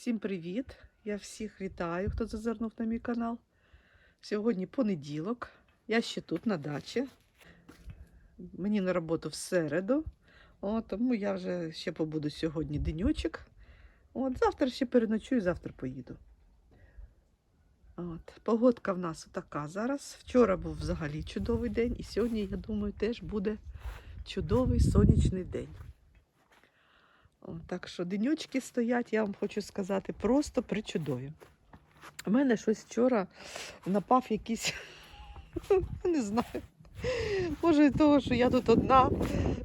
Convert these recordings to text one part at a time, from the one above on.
Всім привіт! Я всіх вітаю, хто зазирнув на мій канал. Сьогодні понеділок. Я ще тут на дачі. Мені на роботу в середу. О, тому я вже ще побуду сьогодні денючок. От, завтра ще переночую, завтра поїду. От, погодка в нас така зараз. Вчора був взагалі чудовий день, і сьогодні, я думаю, теж буде чудовий сонячний день. Так що денючки стоять, я вам хочу сказати, просто причудові. У мене щось вчора напав якийсь, не знаю. Може, від того, що я тут одна,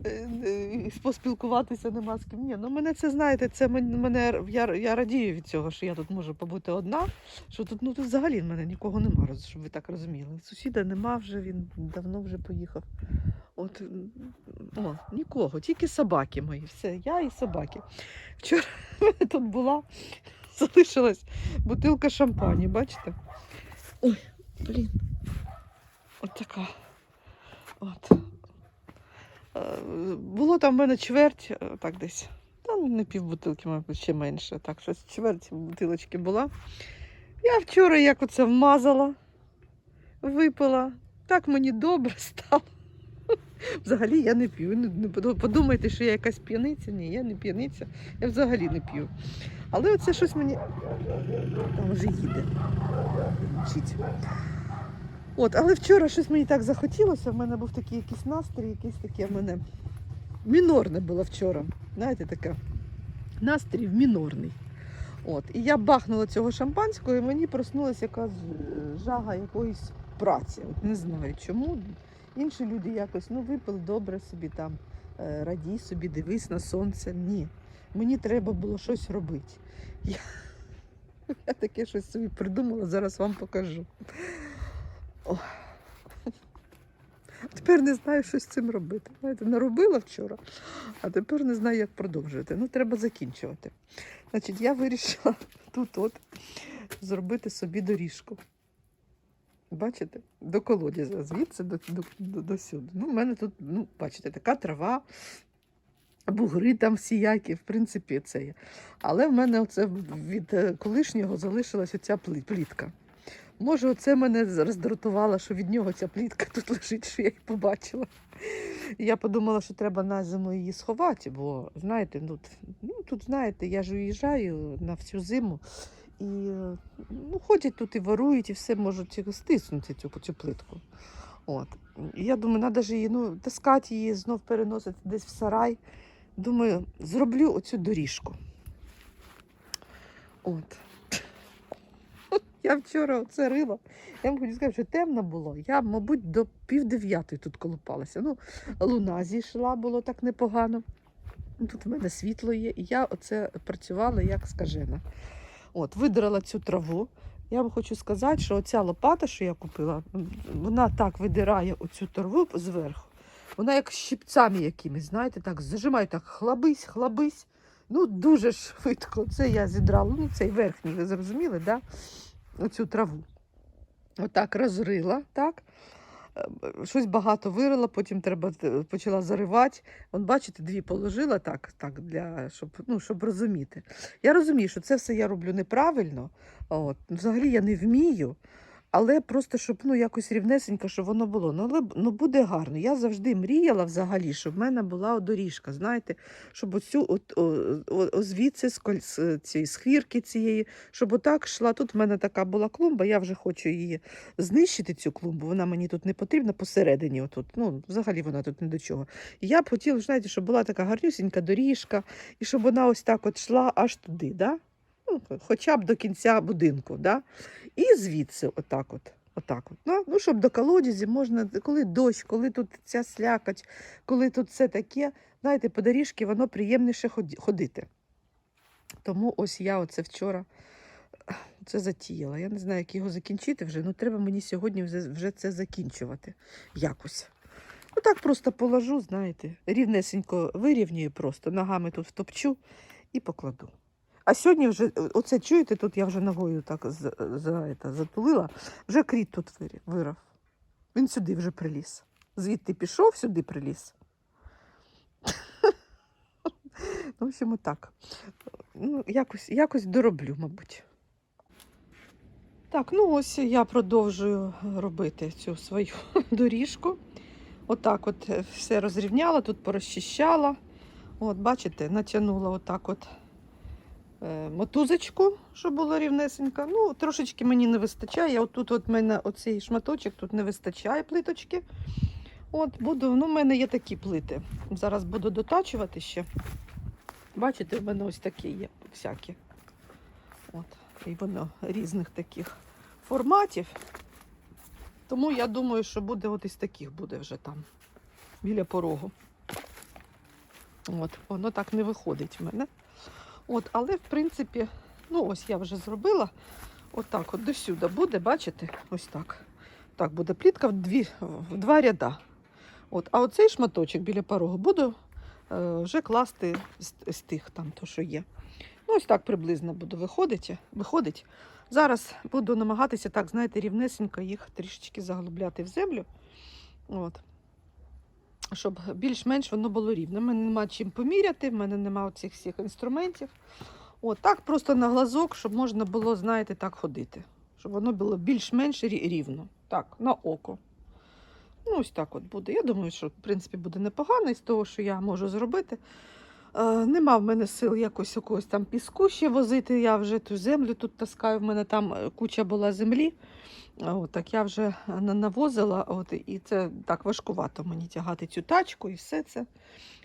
е, е, поспілкуватися нема з ким. Ні, ну мене це, знаєте, це мене, я, я радію від цього, що я тут можу побути одна, що тут, ну, тут взагалі в мене нікого нема, щоб ви так розуміли. Сусіда нема вже, він давно вже поїхав. От, о, нікого, тільки собаки мої. Все, я і собаки. Вчора тут була, залишилась бутилка шампані, бачите? Ой, блін. От така. От. Е, Було там в мене чверть, е, так десь. Та ну, не пів бутилки, мабуть, ще менше. Так, щось чверть бутилочки була. Я вчора як оце вмазала, випила. Так мені добре стало. Взагалі я не п'ю. Подумайте, що я якась п'яниця. Ні, я не п'яниця, я взагалі не п'ю. Але оце щось мені. Там вже їде. От, але вчора щось мені так захотілося. В мене був такий якийсь настрій, якийсь таке в мене мінорне було вчора. Знаєте, таке настрій мінорний. От, і я бахнула цього шампанського, і мені проснулася якась жага якоїсь праці. От не знаю чому. Інші люди якось ну випили добре собі там, е, радій собі, дивись на сонце. Ні. Мені треба було щось робити. Я, я таке щось собі придумала, зараз вам покажу. О. Тепер не знаю, що з цим робити. Знаєте, наробила вчора, а тепер не знаю, як продовжувати. Ну, треба закінчувати. Значить, я вирішила тут от зробити собі доріжку. Бачите? До колодязя, звідси до, до, до, до сюди. Ну, в мене тут, ну, бачите, така трава, бугри там всіякі, в принципі, це є. Але в мене оце від е, колишнього залишилась оця плітка. Може, оце мене роздратувало, що від нього ця плітка тут лежить, що я її побачила. Я подумала, що треба на зиму її сховати, бо знаєте, ну, ну тут, знаєте, я ж уїжджаю на всю зиму. І ну, ходять тут і ворують, і все можуть стиснути цю, цю плитку. От. Я думаю, треба ж її ну, таскати її, знов переносити десь в сарай. Думаю, зроблю оцю доріжку. От. Я вчора оце рила. Я вам хочу сказати, що темно було. Я, мабуть, до пів дев'ятої тут колупалася. Ну, луна зійшла, було так непогано. Тут в мене світло є, і я оце працювала як скажена. От, видирала цю траву. Я вам хочу сказати, що оця лопата, що я купила, вона так видирає оцю траву зверху. Вона як щипцями якимись, знаєте, так зажимає, так хлабись, хлабись. Ну, дуже швидко. Це я зідрала. Ну, цей верхній, ви зрозуміли, да? оцю траву. Отак розрила, так? Щось багато вирила, потім треба е, почала заривати. Он, бачите, дві положила так, так для, щоб, ну, щоб розуміти. Я розумію, що це все я роблю неправильно. От. Взагалі я не вмію, але просто щоб ну, якось рівнесенько, щоб воно було. Ну, але ну, буде гарно. Я завжди мріяла взагалі, щоб в мене була доріжка, знаєте, щоб оцю от, о, о, звідси з, з цієї схвірки цієї, щоб отак йшла. Тут в мене така була клумба, я вже хочу її знищити, цю клумбу. Вона мені тут не потрібна посередині. Отут. Ну, взагалі вона тут не до чого. І я б хотіла, знаєте, щоб була така гарнюсінька доріжка, і щоб вона ось так от йшла аж туди, да? Ну, хоча б до кінця будинку. Да? І звідси, отак от. Отак от. Ну, ну, щоб до колодязі можна, коли дощ, коли тут ця слякоть, коли тут все таке, знаєте, по доріжці воно приємніше ходити. Тому ось я оце вчора це затіяла. Я не знаю, як його закінчити вже. Ну треба мені сьогодні вже, це закінчувати якось. Ну так просто положу, знаєте, рівнесенько вирівнюю просто, ногами тут втопчу і покладу. А сьогодні вже, оце чуєте, тут я вже ногою так за, за, это, затулила, вже кріт тут вирав. Він сюди вже приліз. Звідти пішов, сюди приліз. В общем, так. ну, якось, якось дороблю, мабуть. Так, ну ось я продовжую робити цю свою доріжку. Отак от е, все розрівняла, тут порозчищала. От, бачите, натягнула отак от е, мотузочку, щоб було рівнесенько. Ну, трошечки мені не вистачає. Отут от мене оцей шматочок тут не вистачає плиточки. От, буду, ну, в мене є такі плити. Зараз буду дотачувати ще. Бачите, в мене ось такі є всякі. От. І воно різних таких форматів. Тому я думаю, що буде от із таких буде вже там, біля порогу. От, воно так не виходить в мене. От, але, в принципі, ну ось я вже зробила. Отак от, до сюди буде, бачите? Ось так. Так, буде плітка в, дві, в два ряда. От, а оцей шматочок біля порогу буду е, вже класти з, з тих там, то, що є. Ну, ось так приблизно буду виходити. виходить. Зараз буду намагатися так, знаєте, рівнесенько їх трішечки заглубляти в землю. От. Щоб більш-менш воно було рівне. У мене нема чим поміряти, в мене нема цих всіх інструментів. От так просто на глазок, щоб можна було, знаєте, так ходити. Щоб воно було більш-менш рівно. Так, на око. Ну, ось так от буде. Я думаю, що в принципі буде непогано із того, що я можу зробити. Е, нема в мене сил якось якогось там піску ще возити. Я вже ту землю тут таскаю. В мене там е, куча була землі. От, так я вже навозила, от, і це так важкувато мені тягати цю тачку і все це.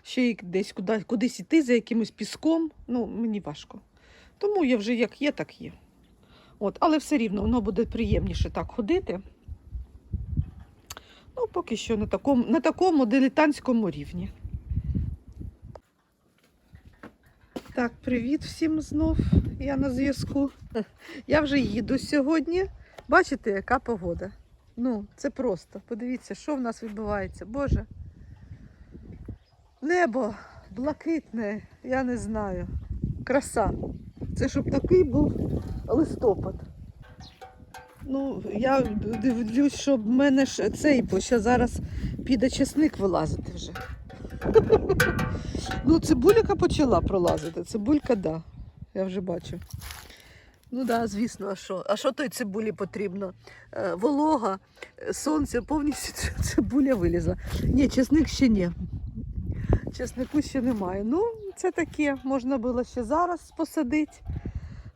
Ще й десь куди, кудись іти за якимось піском. Ну, мені важко. Тому я вже як є, так є. От, але все рівно воно буде приємніше так ходити. Ну, поки що на такому, на такому дилетантському рівні. Так, привіт всім знов. Я на зв'язку. Я вже їду сьогодні. Бачите, яка погода? Ну, це просто. Подивіться, що в нас відбувається. Боже. Небо блакитне, я не знаю. Краса. Це щоб такий був листопад. Ну, я дивлюсь, що в мене цей, бо ще зараз піде чесник вилазити вже. Ну, цибулька почала пролазити. Цибулька, да. Я вже бачу. Ну да, звісно, а що? А що той цибулі потрібно? Е, волога, е, сонце, повністю цибуля вилізла. Ні, чесник ще ні. Чеснику ще немає. Ну, це таке, можна було ще зараз посадити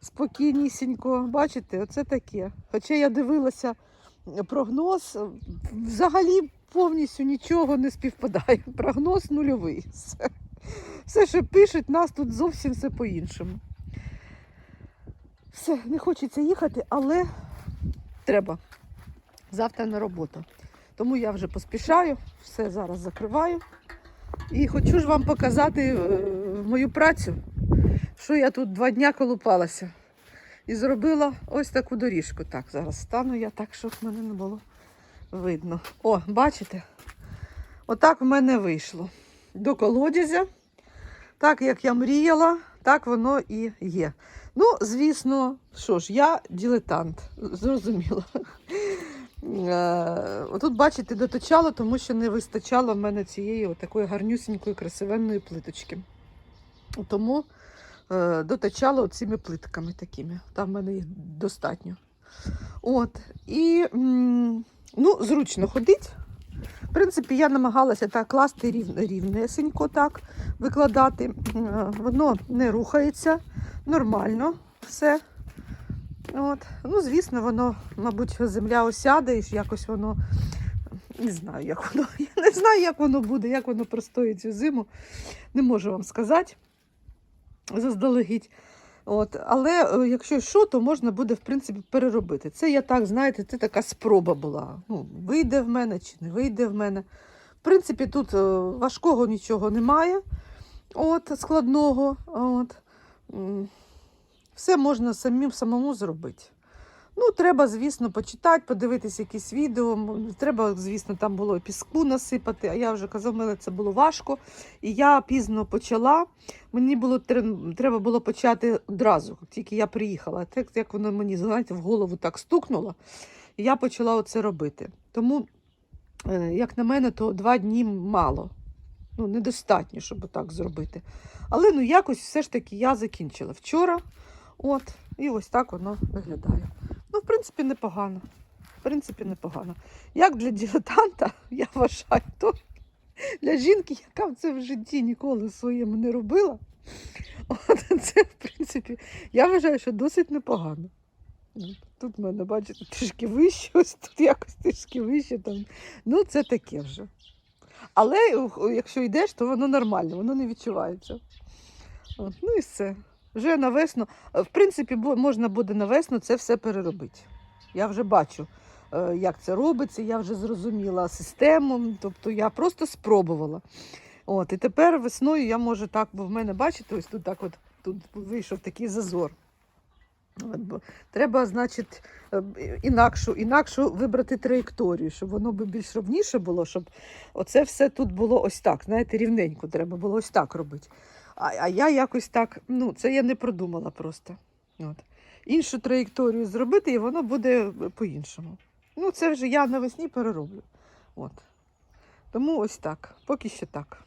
спокійнісінько. Бачите, оце таке. Хоча я дивилася прогноз, взагалі повністю нічого не співпадає. Прогноз нульовий. Все, все що пишуть, нас тут зовсім все по-іншому. Все, не хочеться їхати, але треба. Завтра на роботу. Тому я вже поспішаю, все зараз закриваю. І хочу ж вам показати е, мою працю, що я тут два дня колупалася. І зробила ось таку доріжку. Так, зараз стану я так, щоб мене не було видно. О, бачите? Отак в мене вийшло. До колодязя. Так як я мріяла, так воно і є. Ну, звісно, що ж, я дилетант, зрозуміло. Е, Тут, бачите, доточало, тому що не вистачало в мене цієї такої гарнюсінької красивенної плиточки. Тому е, цими плитками такими. Там в мене їх достатньо. От. І ну, зручно ходить. В принципі, я намагалася так класти рів, рівнесенько так викладати. Е, Воно не рухається нормально все. От. Ну, звісно, воно, мабуть, земля осяде і якось воно. Не знаю, як воно. Я не знаю, як воно буде, як воно простоїть цю зиму. Не можу вам сказати заздалегідь. От. Але е, якщо що, то можна буде, в принципі, переробити. Це я так, знаєте, це така спроба була. Ну, вийде в мене чи не вийде в мене. В принципі, тут е, важкого нічого немає. От, складного. От. Все можна самим самому зробити. Ну, треба, звісно, почитати, подивитися якісь відео. Треба, звісно, там було піску насипати, а я вже казав, мене це було важко. І я пізно почала. Мені було треба було почати одразу, тільки я приїхала. Так як воно мені знаєте, в голову так стукнуло, і я почала оце робити. Тому, е, як на мене, то два дні мало. Ну, недостатньо, щоб так зробити. Але ну якось все ж таки я закінчила вчора. От, і ось так воно виглядає. Ну, в принципі, непогано. В принципі, непогано. Як для дилетанта, я вважаю, то для жінки, яка це в житті ніколи своєму не робила. От це, в принципі, я вважаю, що досить непогано. Тут в мене, бачите, трішки вище, ось тут якось трішки вище. Там. Ну, це таке вже. Але якщо йдеш, то воно нормально, воно не відчувається. От, ну і все. Вже на весну, е, в принципі, можна буде на весну це все переробити. Я вже бачу, е, як це робиться, я вже зрозуміла систему, тобто я просто спробувала. От, і тепер весною я можу так, бо в мене, бачите, ось тут так от тут вийшов такий зазор. От, бо треба, значить, е, інакшу, інакшу вибрати траєкторію, щоб воно би більш ровніше було, щоб оце все тут було ось так. Знаєте, рівненько треба було ось так робити. А, а я якось так, ну, це я не продумала просто. От. Іншу траєкторію зробити, і воно буде по-іншому. Ну, це вже я навесні перероблю. От. Тому ось так, поки що так.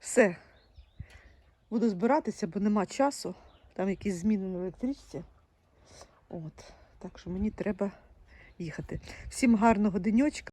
Все. Буду збиратися, бо нема часу. Там якісь зміни на електричці. От. Так що мені треба їхати. Всім гарного денечка.